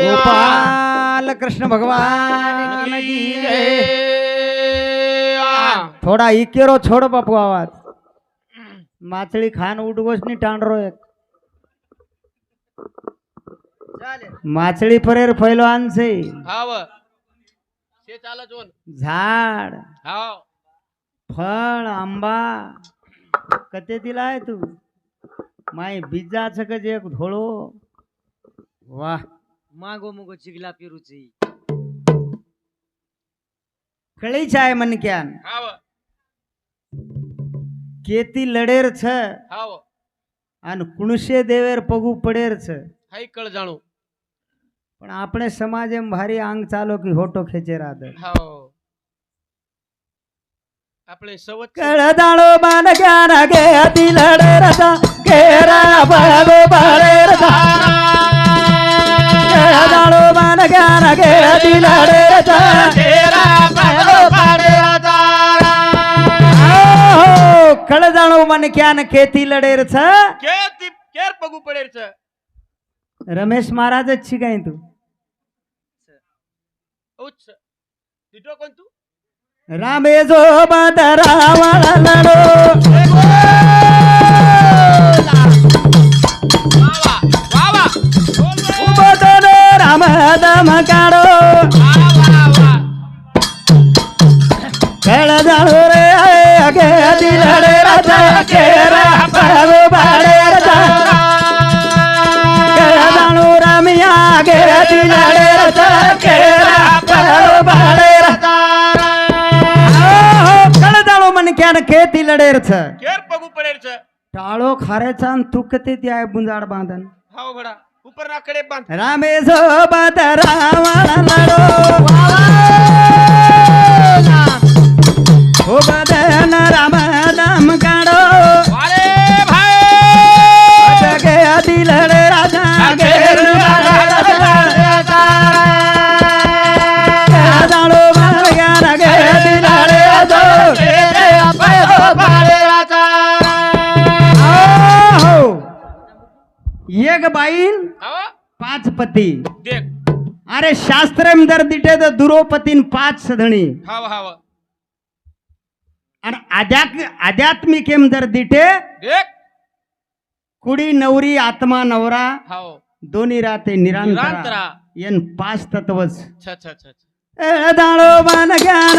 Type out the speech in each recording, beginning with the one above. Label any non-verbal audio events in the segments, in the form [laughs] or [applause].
गोपाल कृष्ण भगवान. थोडा इकेरो छोड बापू आवाज. माचळी खान उडगोस नी टांडरो एक. माचळी परेर पैलवान से झाड. फळ आंबा. कते दिलाय तू? माई बीजा छक जे धोळो वाह। मागो मुगो चिगला पेरूची। कळीच आहे मनक्यान हाव। केती लडेर छ। हाव। आणि कुणशे देवेर पगू पडेर छ। हाय कळ जाणो। पण आपण समाज एम भारी आंग चालो की होटो खेचे राहत हाव। आपले कळदाळो मान ज्ञान गे अति लढे रसा घेरा बाळो बाळे रसा कळदाळो मान ज्ञान गे अति लढे रसा घेरा बाळो मन ज्ञान केती लढे रसा केती केर बघू पडे रसा रमेश महाराजच शिकाय तू. उच्च. दिटो कोण तू? रामे जो रावाला लढो राम दम काढो. डोक्यानं केत लढेरच? केर पग उपडेरच टाळो खारेचा तुकते ती आहे बुंजाड बांधन. हाव घडा उपर नाकडे बांध. रामे सोबत रावण लढो हो ग बाईन पाच पती अरे शास्त्रम दर दिटे तर दुरोपतीन पाच सधणी. हाव हाव आणि आध्यात्म आध्यात्मिक एम दर दिटे देख. कुडी नवरी आत्मा नवरा हाव दोन्ही राहते निरांतरा. येन पाच तत्वच. दाळो बान ज्ञान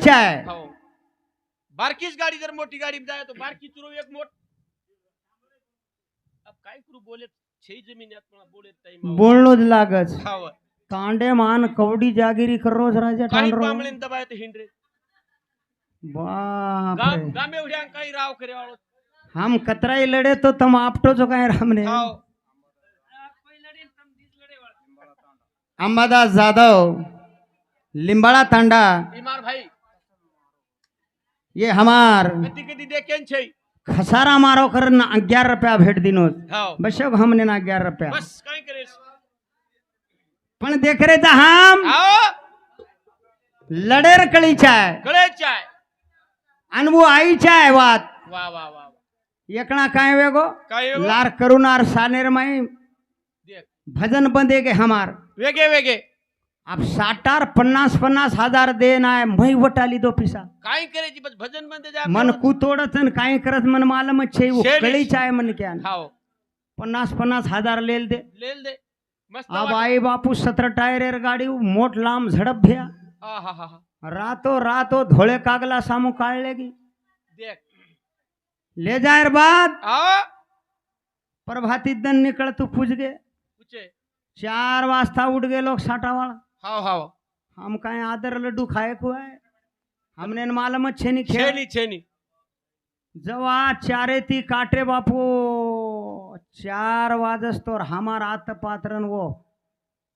इच्छा आहे. हो. बारकीच गाडी जर मोठी गाडी जाय तो बारकी चुरू एक मोठ. काय करू बोलत छे लागच. तांडे मान कवडी जागिरी करणोच राजा काही ठाणरो राव हम कतराई लढे तो तम आपटो जो काय रामने हाव हो. अंबादास जाधव लिंबाळा तांडा. भाई. ये हमार। देखेन छे? खसारा मारो कर ना ग्यारह रुपया भेट दिनो हाव बस अब हमने ना ग्यारह रुपया। बस काय करेस? पण देख रे ता हम लडेर कळी चाय। चाय। अनुभव आई चाय वात। वा वा वा. एकणा काय वेगो? काय एवढं? लार करुणार सानेर माई। देख। भजन बंदे के हमार। वेगे वेगे। अब साठार पन्नास पन्नास हजार देना है मई वटाली दो पिसा। काय करायची? बस भजनमध्ये जा मन कुतोडच न काय करत मन मालम छे वो शेली. कळी चाय मन क्या हाव. पन्नास पन्नास हजार लेल दे. लेल दे. मस्त अब वाट- आई बापू सत्र टायर गाडी मोठ लांब झडप भ्या हा हा हा हा. रातो रातो धोळे कागला सामू काढले की. देख. ले जाएर बाद. प्रभाती दन निकळ तू पूज गे चार वाजता उठ गे लोग साटावाळा हाव हाव. हम काय आदर लड्डू खाए को है हमने न मालूम है छेनी खेळ छेनी छेनी. जवा चारे ती काटे बापू. चार वाजस तोर हमार आत पात्रन वो.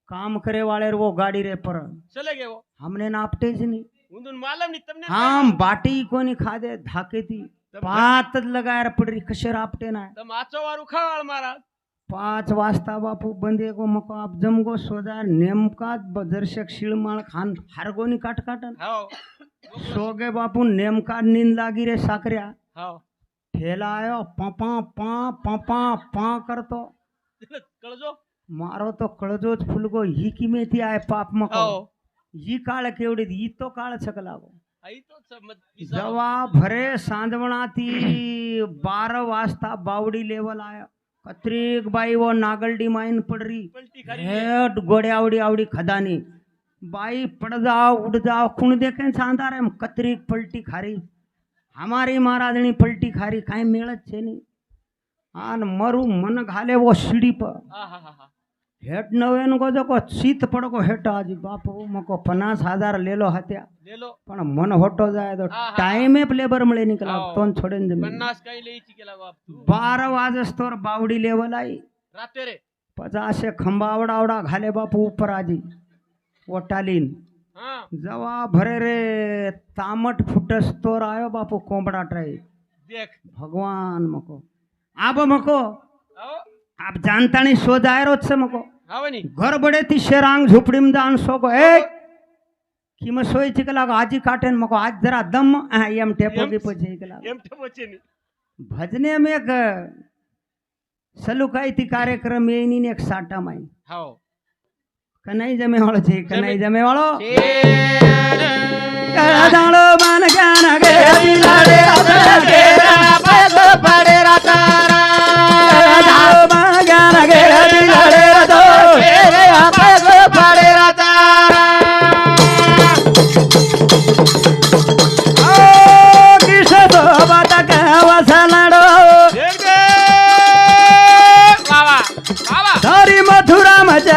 काम करे वाले वो गाड़ी रे पर चले गए वो. हमने नापटेच नहीं उंदून मालम नहीं तुमने हम बाटी कोणी खादे धाके ती. पात लगायर पडरी कशेर आपटे ना तम आचो वारू खावाळ महाराज पाच वाजता बापू बंदे गो मको आप जमगो सोदा नेमका दर्शक शिळमाळ खान हारगोनी काट काटन हाव सोगे बापू नेमका नींद लागी रे साकऱ्या. हाव ठेला आयो पपा पा पपा पा करतो. कळजो? मारो तो कळजोच फुलगो ही किमेती आहे पाप मको. हाव ही काळ केवढी ही तो काळ समज विसारो. जवा भरे सांजवणा ती बारा वाजता बावडी लेवल आया. कत्रिक बाई व नागलडी माईन पडरी. हेट गोडे आवडी आवडी खदानी. बाई पड जाओ उड जाओ खूण देखे सांधार है कतरीक पलटी खारी. हमारी महाराजणी पलटी खारी काय मिळत छे नी. आन मरू मन घाले वो शिडी पर હેઠ નવે એનું કહો કો સીત પડકો હેઠ હજી બાપુ મકો પચાસ હજાર લેલો હતા લેલો પણ મન હોટો જાય તો ટાઈમે લેબર મળે નીકળા તો છોડીને જમી પચાસ કઈ લઈ ચીકેલા બાપ બાર વાગે સ્તોર બાવડી લેવલાઈ રાતે રે પચાસે ખંભાવડાવડા ઘાલે બાપુ ઉપર આજી ઓટાલીન જવા ભરે રે તામટ ફૂટસ તોર આવ્યો બાપુ કોંબડા ટ્રાઈ દેખ ભગવાન મકો આબો મકો આપ જાણતાની શોધ આયરો જ છે મકો ગરબડેથી શેરાંગ ઝૂંપડીમાં દાન સોગો એ કિંમત સોય છે કલાક આજી કાટે ને મકો આજ જરા દમ. એમ ટેપો કી પછી કલાક. એમ ટેપો છે ની. ભજને મે એક સલુકાઈ થી કાર્યક્રમ એની ને એક સાટા માં હાઓ. કનાઈ જમે વાળો છે કનાઈ જમે વાળો. કળાદાળો માન ગાન ગે બિલાડે આપણા કેરા પગ પડે રાતારા કળાદાળો માન ગાન ગે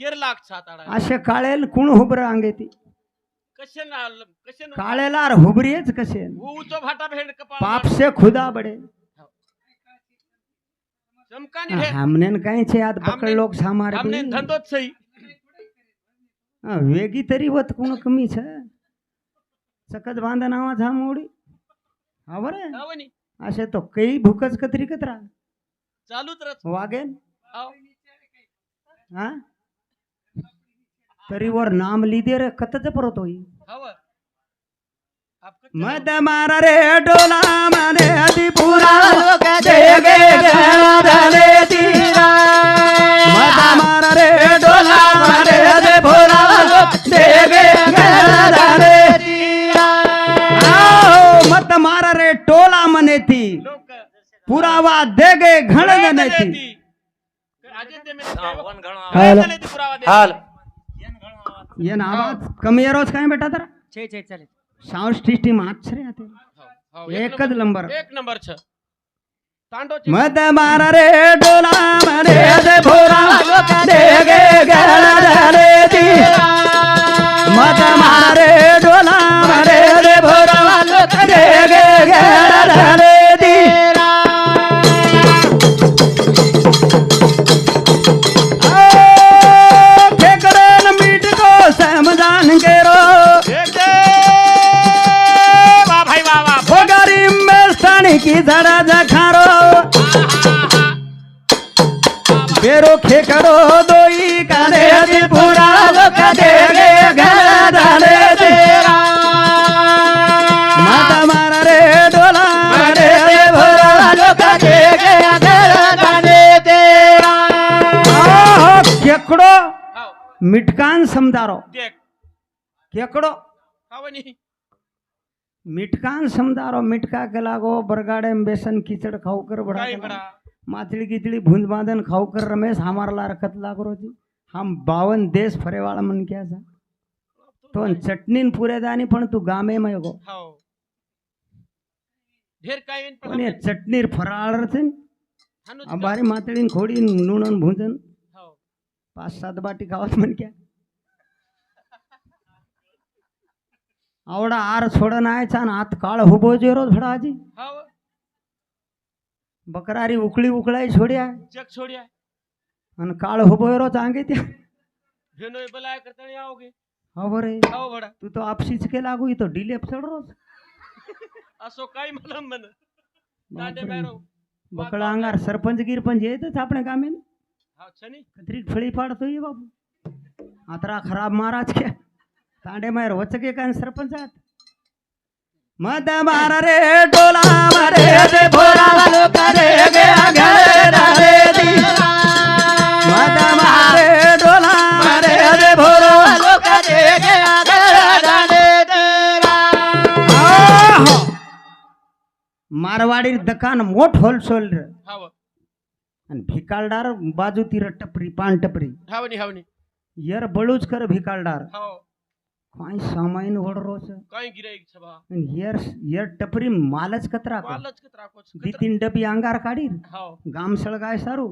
केर लाख असे काळेल कुण हुबर अंगेती कशे ना कशे ना काळेलार हुबरीच कसे? उचो भाटा भेंड कपाळ पाप से खुदा बडे. चमकानी रे हमने न काही छे आज पकड हमने- लोक सामार हमने धंदोच सही वेगी तरी वत कुण कमी छ सकत बांधा नावा झा मोडी. हा बरे. हाव नी असे तो काही भूकच कतरी कतरा. चालूच रच वागेन? हाव. हा? तरी वर नाम लिदे रे कतच परत होई. मद मार रे डोला मने अति पुरा. दे गे गले तीरा मद मार रे डोला मने अति पुरा. दे गे गले तीरा आओ मत मार रे टोला मने थी लोक. पुरावा दे गे घण थी काय हाल झाले ती पुरावा दे हाल ये ना आवाज कमी रोज काय बेटा तर? छे छे चले। साऊंड सिस्टीम हात छे आते। एकच नंबर। एक नंबर छ। मत मारा रे डोला मने दे भोरा। दे। गे गला रे हे करो दोई काने दे पुराव कदे गे घर तेरा. माता मारा रे डोला रे भरा लोक दे गे घर धाने केकडो मिटकान समदारो केकडो मिटकान समदारो मिटका के लागो बरगाडे बेसन कीचड़ खाऊ कर बड़ा? लागो। माथड़ी कीचड़ी भूंज बांधन खाऊ कर रमेश हमार ला रखत लागरो जी हम बावन देश फरे वाला मन क्या सा तो पुरे दानी पण तू गामे में गो. हाव ढेर काय पण ये चटणी फराळ रथे हाणूच आ बारी मातडी खोडी नुणन भूंजन. हाव पाच सात बाटी खावत म्हण क्या? आवडा आर सोडन आयचा आणि आत काळ हुबो जे रोज भडा आजी हाव बकरारी उकळी उकळाई छोड्या. जग छोड्या. आणि काळ हुबो रोज आंगे त्या भेनोय बलाय आओगे हो बरे. बडा. तू तो आपशीच के लागू इथं डिले रोज असो काय मला म्हण. दांडे. बाहेर. अंगार सरपंच गिरपंच येतच आपल्या कामे हाव छनी. कतरी फळी पाडतोय बाबू. आतरा खराब महाराज क्या तांडे मायर वचके काय सरपंच आहात मद मार रे डोला मारे दे भोरा वालो करे गे घर रे दी। मद मार रे डोला मारे दे भोरा वालो करे गे घर रे आहो. मारवाडी दुकान मोठ होलसेल रे। आणि भिकालदार बाजू तिर टपरी पान टपरी. हावनी हावनी यर बळूच कर भिकालदार. हाव. काय सामाईन ओढ रोज? काय गिराईक सभा? आणि यर यर टपरी मालच कतरा मालच कत राखोच दी तीन डबी अंगार काढी हाव गाम सळगाय सारू.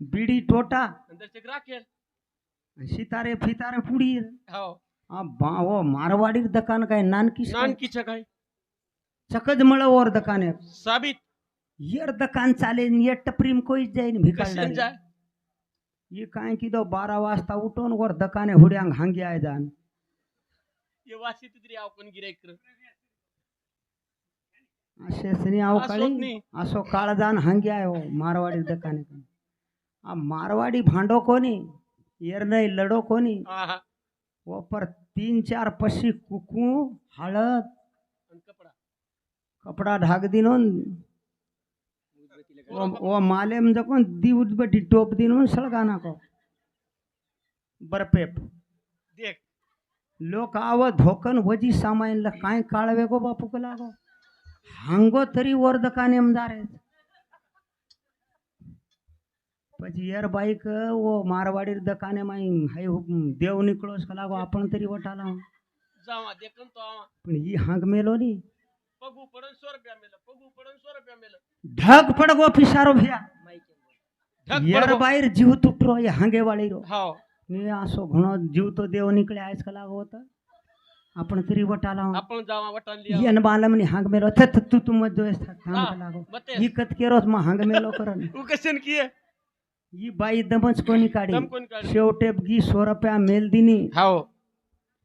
बिडी टोटा. नंतर ते राखेल सितारे फितारे पुडी हाव आ बावो मारवाडी दुकान काय? नानकी नानकीचं काय? चकज मळवर दुकान आहे. साबित. यर दुकान चालेल यर टपरीम कोईच जाईन भिकालदार जाय ये काय की दो बारा वाजता उठून वर दुकाने हुड्यांग हांगी आहे जाण तरी आव काळी. असो काळ जाण हांगी आहे हो मारवाडी दुकाने आ मारवाडी भांडो कोणी? यर नाही लडो कोणी? वर तीन चार पशी कुकू हळद कपडा. कपडा ढाक दिनून ओ ओ मालेम जकोन दी उजबटी टोप दिनून सळगा नाको बरपेप देख. लोक आव धोकन वजी सामायनला काय काळवे गो बापू का लागो हांगो तरी वर दकाने मदारे પછી યાર બાઈક ઓ મારવાડી દકાને માં હાઈ દેવ નીકળો છે લાગો આપણ તરી વટાલા जावा देखन तो आवा પણ ઈ હાંગ મેલો ની पगू पडन सौ रुपया मेलं पगू पडन सौ रुपया मेलं ढग पडगो पिसारो भ्या ढग यार पडगो. बाहेर जीव तुटरो ये हांगे वाळी रो हाव ने असो घणो जीव तो देव निकळे आयस का लागो होता? आपण तरी वटाला आपण जावा वटान लिया. येन बालमनी हांग मेलो. थत तू तू मत जोयस हा, थांब लागो? बते. ही कत केरोस मा हांग मेलो करन [laughs] उ कशन किए ही बाई दमच कोणी काढी? दम कोण काढ? शेवटे गी सो रुपया मेल दिनी. हाव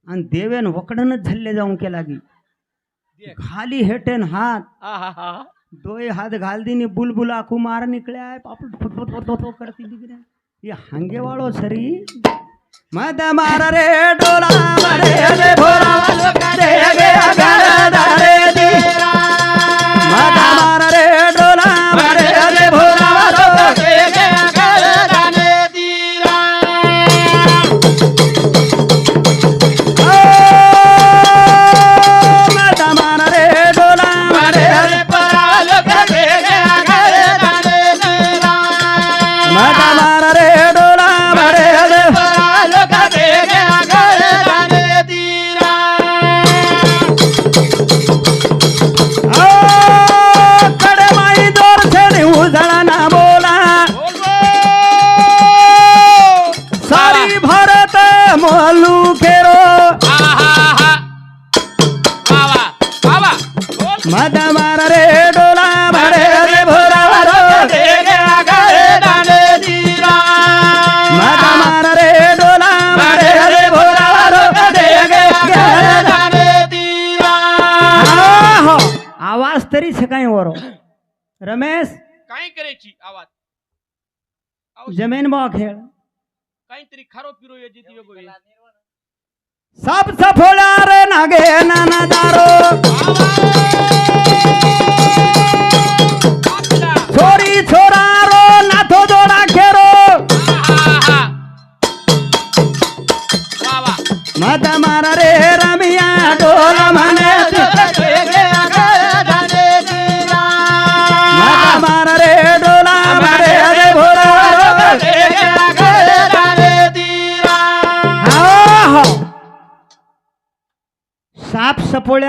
आणि देवेन वकडनच झल्ले जाऊन केला गी देख. खाली हेटेन हात. आहा हा दोय हात घाल दिनी. बुलबुला कुमार निकळे आहे पापड फुट फुट फुट फुट फुट करती दिगरे ये हांगे वाळो सरी मद मार रे डोला मारे रे भोरा करायची आवाज. जमीन बा खेळ काहीतरी खारो पिरो येते ती वेगळी साप सफोला रे नागे नाना दारो।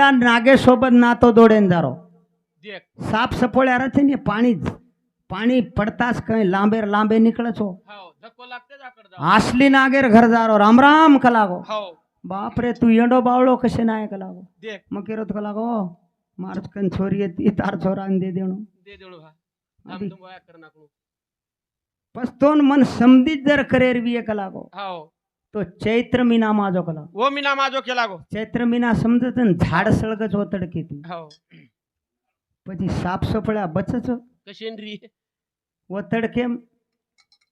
साप सपोळ्या नागेसोबत नातो दोडेन जारो देख સાપ સપોળ્યા રથી ને પાણી જ પાણી પડતા જ કઈ લાંબે લાંબે નીકળે છો हो धक्को लागते जाकड जा આસલી નાગેર ઘર જારો રામ રામ કલાગો हो બાપ રે તું એંડો બાવળો કશે ના કલાગો देख મકેરો તો કલાગો માર કન છોરી હતી તાર છોરાને દે દેણો दे देणू हा अभी. थांब तुम वाया कर नाकू પસ્તોન મન સમજી જ જર કરેરવી એ કલાગો हो તો ચૈત્ર મહિના માં જો કલાગો वो मीना माझो केला गो ચૈત્ર મહિના સમજત ને ઝાડ સળગજ ઓતડકી હતી हो પછી સાપ સપળ્યા બચે છો कशेंद्री ઓતડ કેમ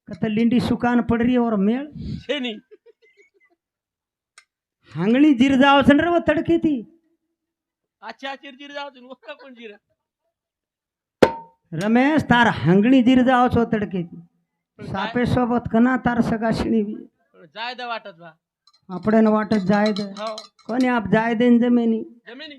કત લીંડી સુકાન પડ રહી ઓર મેળ शेनी હાંગણી જીર જાવ છે ને રે ઓતડકી હતી अच्छा चिरचिर जाऊ तू ओका कोण चिर રમેશ તાર હાંગણી જીર જાવ છો તડકેથી સાપે સોબત કના તાર સગા શીણી जायद वाटत बा. आपण वाटत जायद. हो. कोणी आप जायद न जमिनी? जमिनी.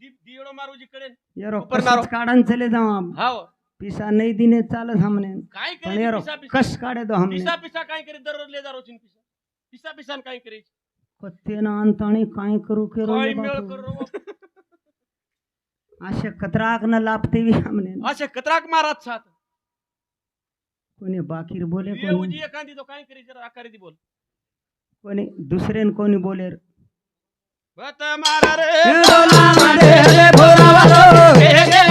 दीप दियोडो मारू जिकडे. येरो कस काढन चले जाऊ हम हाव हो. पिसा नाही दिने चालत हमने. काय करे येरो कस काढे दो हमने. पिसा पिसा काय करे दररोज ले जा रोचिन पिसा. पिसा पिसा काय करे कत्ते ना अंताणी काय करू के रो मेळ करू असे कतराक न लापते भी हमने. असे कतराक मारत साथ कोणी बाकीर बोले कोणी ये एखादी तो काय करी जरा आकारी बोल. कोणी दुसरेन कोणी बोले बत मारा रे डोला मारे रे भोला वालो हे गे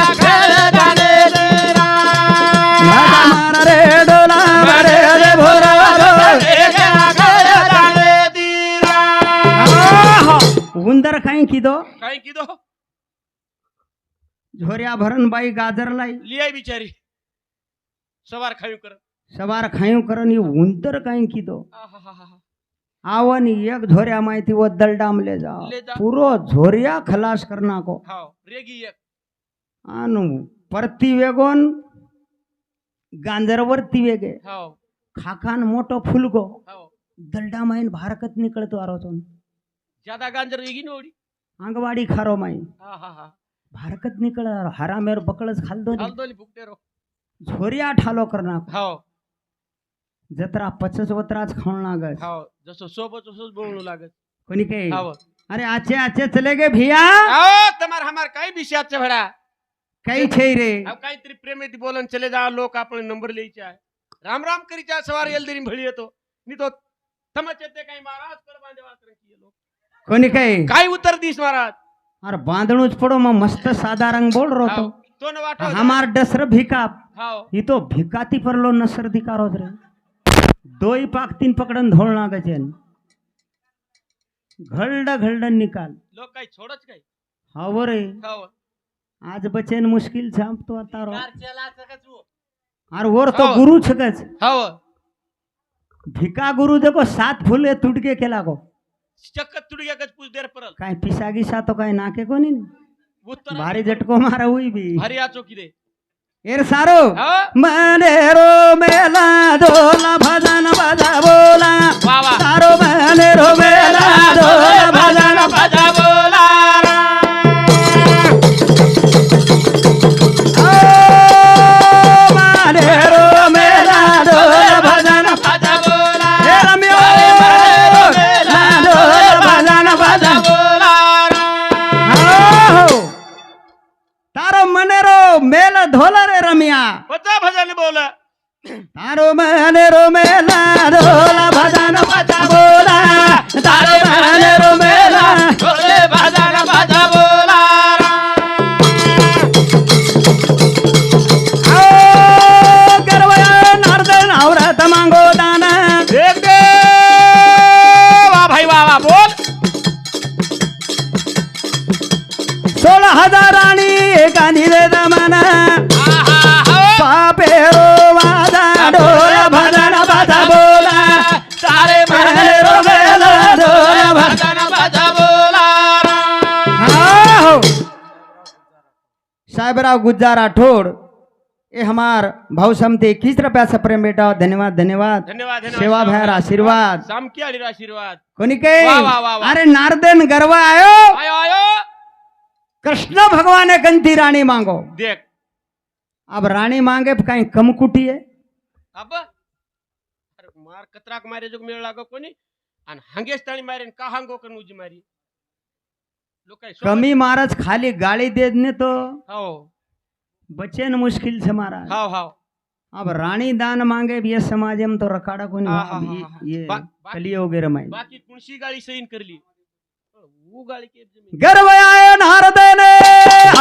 उंदर काय किदो? काय किदो? झोऱ्या भरणबाई गाजरलाई. लिया बिचारी. सवार खायू करत સવાર ખાયું કરો ને ઉંદર કઈ કીધો. આવો ને એક ઝોર્યા માંથી વો દલડામ લે જાઓ પૂરો ઝોર્યા ખલાસ કરી નાખો. આનું પરતી વેગોન ગાંદર વર્તી વેગે ખાખાન મોટો ફૂલગો. દલડામાં આવીને ભારકત નીકળતો આરો તો. જ્યાદા ગાંદર વેગી નોડી આંગવાડી ખારો માં ભારકત નીકળે હારામેર બકળસ ખાલદો ખાલદો ઝોરિયા ઠાલો કરી નાખો. जर तर आपाच्या सोबत खाऊन लागत हाव हो, जसं सोबत तसंच बोलू लागत कोणी काय हो. अरे आचे आचे चले गे भैया. आओ हमार काई विषय अच्छा भड़ा. काही छे रे. अब काहीतरी प्रेमेटी बोलन चले जा लोक आपण नंबर लिहायचे आहे. राम राम करीच्या सवार येलदरी भळी येतो. मी तो तमाचे ते काही महाराज कर बांधेवा कोणी काय काय उत्तर दिस महाराज. अरे बांधणूच पडो मग मस्त साधा रंग बोल रो तो. हो, न वाटो हमार डसर भिका. हाव ही तो भिकाती पडलो नसर धिका रोज रे. दोई पाक तीन पकडन धोळ नागे છે घलड घलड निकाल. लोक काही छोडच काही? हाव रे. हाव. आज बचेन मुश्किल छाप तो तारो कारच्याला सकच वो. और वोर तो. गुरु छकच हाव. भिका गुरु देखो सात फुले तुटके केला गो. चक्क तुडग्या कच पूछ देर परल. काय पिसा गिसा तो काय नाके कोणी? नाही. उत्तर भारी झटको मारा हुई भी हरी आचो किदे एर सारो हाव मनेरो मेला दोला भजन बजा बोला वा वा सारो सोळा हजाराणी एकानी रे दमना. पापेरो वादा डोल भजन बचा बोला. भजन बोला. हाँ। साहेबराव गुज्जार राठोड ये हमार भाऊ समते इक्कीस रुपया से प्रेम बेटा धन्यवाद धन्यवाद. धन्यवाद सेवा भैर आशीर्वाद। आशीर्वाद। कोणी के. अरे नारदेन गरवा आयो। आयो आयो। कृष्ण भगवान कंती राणी मांगो। देख। अब राणी मांगे कहीं कम कुटी है। अब? अरे मार कतराक मारे जो मेळ लागो कोणी आणि हंगेच ताणी मारे का हंगो कन उजी मारी? लोक कमी महाराज खाली गाड़ी दे ने तो। हो। बचे न मुश्किल से महाराज। हाव हाव। अब रानी दान मांगे भी ये समाज में तो रखाड़ा को हा. ये कलिय वगैरह बाकी कुणशी गाळी सैन करली? वो गाळी के जमीन गर्व आए नारद ने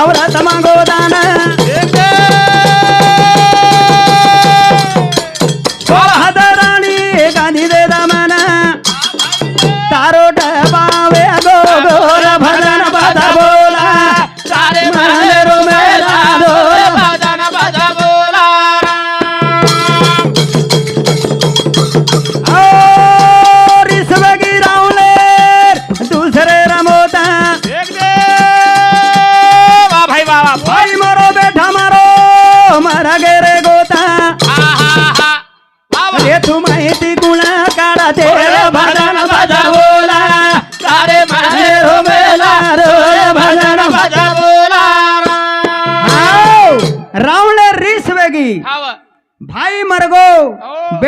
अवरत मांगो दान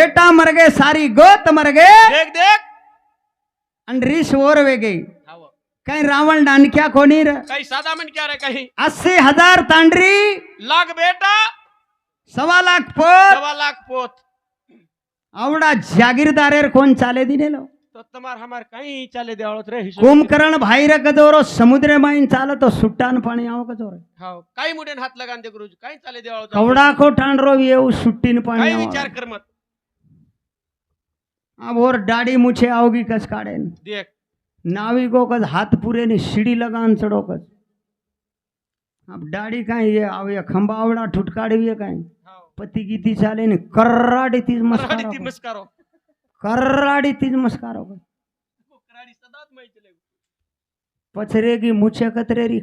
बेटा मर गए सारी गोत मर गए देख देख आणि रिस वेगे हाव काही रावण डानक्या कोणी र काही साधा म्हण क्या रे काही अस्सी हजार तांडरी लाख बेटा सवा लाख पोत सवा लाख पोत आवडा जागीरदारेर कोण चाले दिनेलो तो तुम्हार हमार काही चाले देवळत रे हिशोब कुंभकर्ण भाईर कजोरो समुद्र माईन चालतो सुट्टान पाणी आव कजोर हाव काही मुडेन हात लगान दे गुरुजी काही चाले देवळत कवडा को टांडरो येऊ सुट्टीन पाणी काही. विचार कर मत और दाढ़ी मुछे आओगी कस काढ़ेन। देख। नावी को कस हाथ पूरे ने सीढ़ी लगान चढ़ो कस। अब दाढ़ी कहीं ये आव ये खंबा आवड़ा ठुटकाड़ी हाव पति की ती चाले ने कर्राड़ी तीज मस्कारो ती मस्कारो। कर्राड़ी तीज मस्कारो कराडी सदाच माहिती लय पछरे की मुछे कतरेरी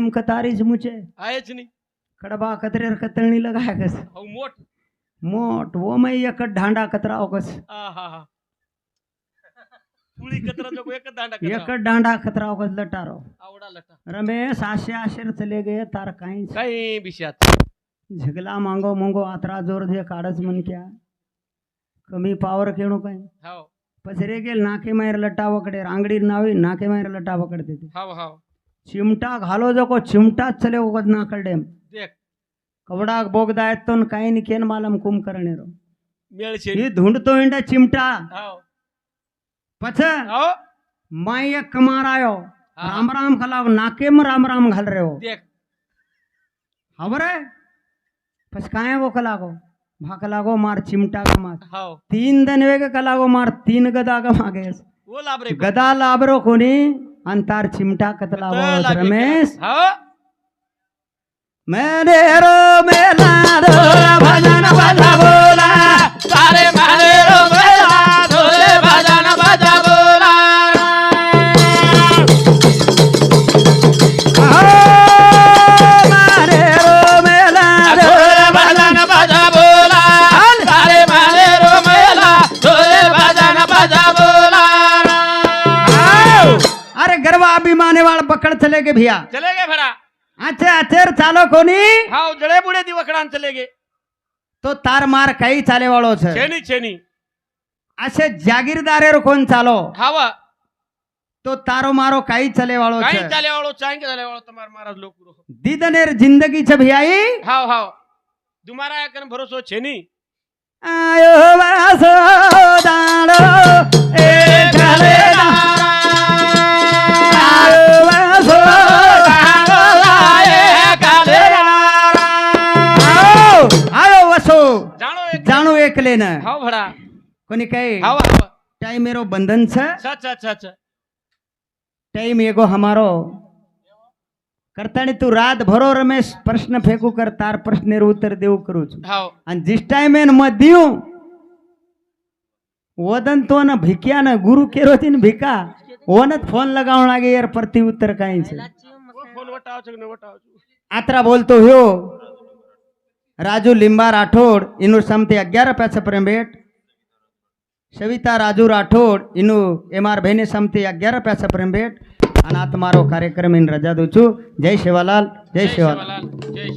में कतारीज मुछे आहेच नाही। कड़बा कतरेर कतरणी लगाया कस। मोठ मोट। वो मैं एक ढांडा कतराओ कस। आ हा हा। कचरा एकच दांडा एक कचरा डांडा खतराओ कस लटारो आवडा लटा. रमेश आशे आशेर चले गए तार काही काही बिशात झगला मांगो मंगो आतरा जोर दे काढच म्हण क्या कमी पावर केणू काय? हाव. पसरे गेल नाके मायर लटा वकडे रांगडी नावी नाके मायर लटा वकडते ते. हाव हाव. चिमटा घालो जको चिमटाच चले वगद नाकल डेम. देख. कवडा बोगदा येतो न काही नि केन मालम कुम करणेरो मेळ शे ही धुंडतो इंडा चिमटा. हाव. पछ? हाव माई एक कमार आयो। हा. राम राम खलाव नाके में राम राम घाल रहे हो। देख। खबर है? पछ काहे वो कलागो भा कलागो मार चिमटा का मार। हाव तीन दन वेग कलागो मार तीन गदा का मागे वो लाभ रे गदा लाबरो कोणी अंतार चिमटा कतला लागे रमेश। मैंने रो मेला रो भजन बजा बोला सारे माने चले गए भैया चले गए भरा अच्छा अचेर चालो कोणी हाव जळे बुडे ती वकडान चले गे तो तार मार काही चाले वाळो છે छेनी छेनी असे जागीरदारेर कोण चालो हाव तो तारो मारो काही चले वाळो काही છે चाले वाळो चांगे चाले वाळो તમાર महाराज लोक દીદનેર જિંદગી છે ભૈયાઈ हाव हाव तुम्हारा याकन भरोसो छेनी આયો વાસો દાડો એ ઢલે આયો सकले ना? हाव भडा. कोणी कहे हाव हाव. टाइम मेरो बंधन छ सच सच सच टाइम एगो हमारो. करतानी तू रात भरो रमेश प्रश्न फेकू कर तार प्रश्न प्रश्नेर उत्तर देऊ करू हाव. अन जिस टाइम मत देऊ वदन तो न भिक्या न गुरु केरो तीन भिका. ओनच फोन लगावून लागे यार प्रति उत्तर काहीच. आत्रा बोलतो हो રાજુ લીંબા રાઠોડ એનું સમથી અગિયાર પૈસા પ્રેમ ભેટ. સવિતા રાજુ રાઠોડ એનું એમ આર ભાઈને સમથી અગિયાર પૈસા પ્રેમ ભેટ. અને આ તમારો કાર્યક્રમ એને રજા દઉં છું. જય શિવાલાલ જય શિવાલાલ જય